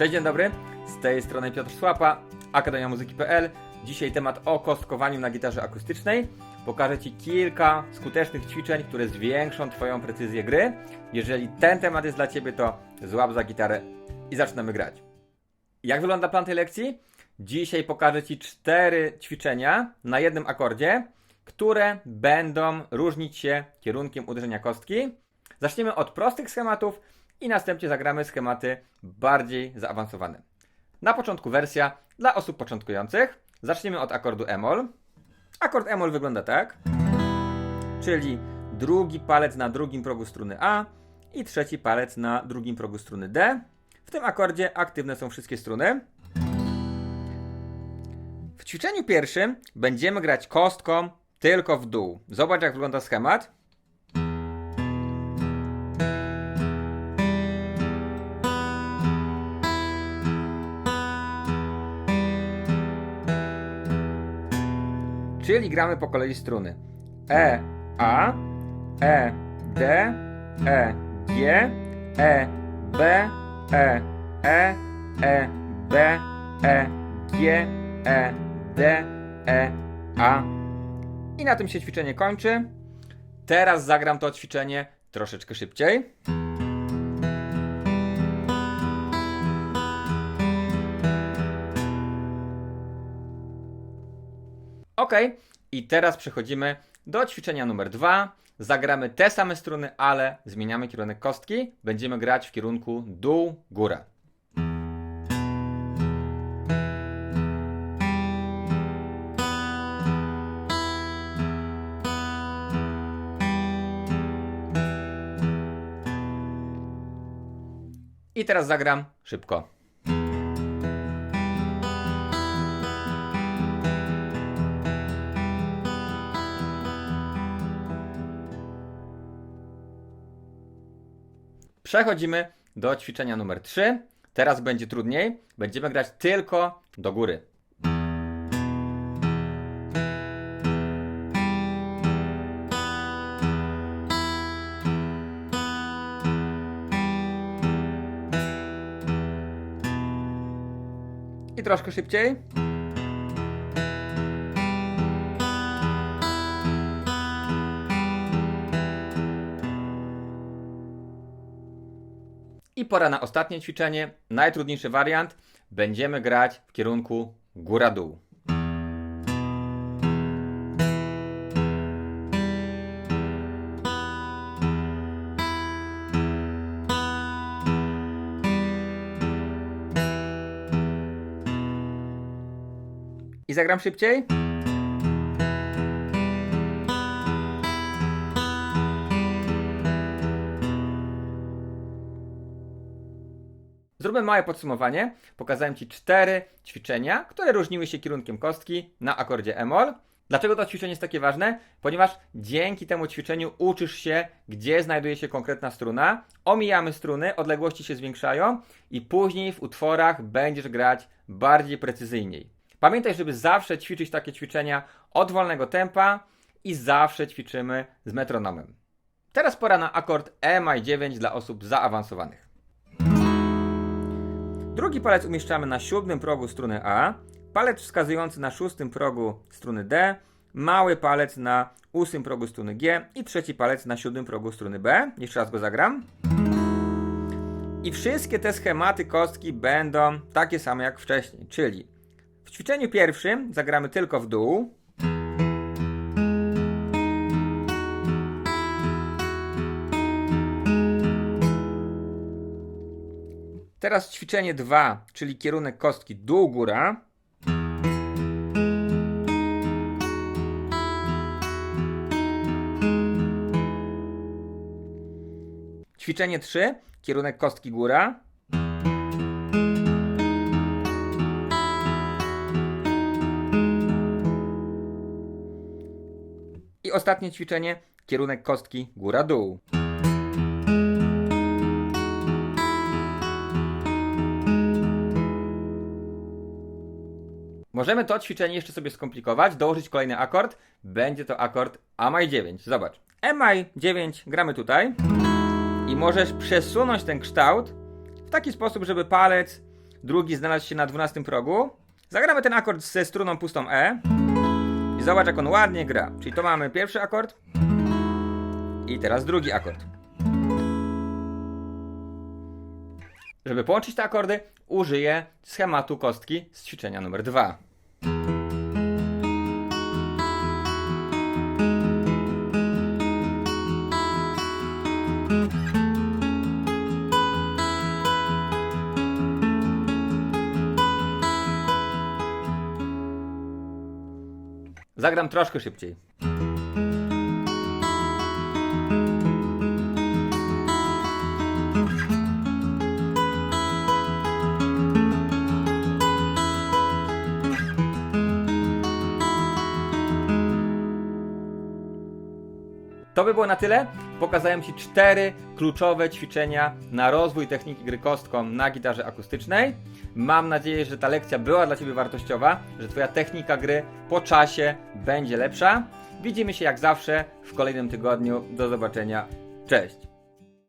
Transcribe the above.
Cześć, dzień dobry. Z tej strony Piotr Słapa, Akademia Muzyki.pl. Dzisiaj temat o kostkowaniu na gitarze akustycznej. Pokażę Ci kilka skutecznych ćwiczeń, które zwiększą Twoją precyzję gry. Jeżeli ten temat jest dla Ciebie, to złap za gitarę i zaczynamy grać. Jak wygląda plan tej lekcji? Dzisiaj pokażę Ci cztery ćwiczenia na jednym akordzie, które będą różnić się kierunkiem uderzenia kostki. Zaczniemy od prostych schematów i następnie zagramy schematy bardziej zaawansowane. Na początku wersja dla osób początkujących. Zaczniemy od akordu E-moll. Akord E-moll wygląda tak, czyli drugi palec na drugim progu struny A i trzeci palec na drugim progu struny D. W tym akordzie aktywne są wszystkie struny. W ćwiczeniu pierwszym będziemy grać kostką tylko w dół. Zobacz jak wygląda schemat. Czyli gramy po kolei struny. E, A, E, D, E, G, E, B, E, E, E, B, E, G, E, D, E, A. I na tym się ćwiczenie kończy. Teraz zagram to ćwiczenie troszeczkę szybciej. Ok, i teraz przechodzimy do ćwiczenia numer dwa. Zagramy te same struny, ale zmieniamy kierunek kostki. Będziemy grać w kierunku dół, góra. I teraz zagram szybko. Przechodzimy do ćwiczenia numer 3. Teraz będzie trudniej. Będziemy grać tylko do góry. I troszkę szybciej. I pora na ostatnie ćwiczenie, najtrudniejszy wariant. Będziemy grać w kierunku góra-dół. I zagram szybciej? Zróbmy małe podsumowanie. Pokazałem Ci cztery ćwiczenia, które różniły się kierunkiem kostki na akordzie E-moll. Dlaczego to ćwiczenie jest takie ważne? Ponieważ dzięki temu ćwiczeniu uczysz się, gdzie znajduje się konkretna struna, omijamy struny, odległości się zwiększają i później w utworach będziesz grać bardziej precyzyjniej. Pamiętaj, żeby zawsze ćwiczyć takie ćwiczenia od wolnego tempa i zawsze ćwiczymy z metronomem. Teraz pora na akord E maj 9 dla osób zaawansowanych. Drugi palec umieszczamy na siódmym progu struny A, palec wskazujący na szóstym progu struny D, mały palec na ósmym progu struny G i trzeci palec na siódmym progu struny B. Jeszcze raz go zagram. I wszystkie te schematy kostki będą takie same jak wcześniej, czyli w ćwiczeniu pierwszym zagramy tylko w dół. Teraz ćwiczenie 2, czyli kierunek kostki dół-góra. Ćwiczenie 3, kierunek kostki góra. I ostatnie ćwiczenie, kierunek kostki góra-dół. Możemy to ćwiczenie jeszcze sobie skomplikować, dołożyć kolejny akord. Będzie to akord Amaj 9. Zobacz. Amaj 9 gramy tutaj i możesz przesunąć ten kształt w taki sposób, żeby palec drugi znalazł się na 12 progu. Zagramy ten akord ze struną pustą E. I zobacz, jak on ładnie gra. Czyli to mamy pierwszy akord. I teraz drugi akord. Żeby połączyć te akordy, użyję schematu kostki z ćwiczenia numer 2. Zagram troszkę szybciej. To by było na tyle. Pokazałem Ci cztery kluczowe ćwiczenia na rozwój techniki gry kostką na gitarze akustycznej. Mam nadzieję, że ta lekcja była dla Ciebie wartościowa, że Twoja technika gry po czasie będzie lepsza. Widzimy się jak zawsze w kolejnym tygodniu. Do zobaczenia. Cześć!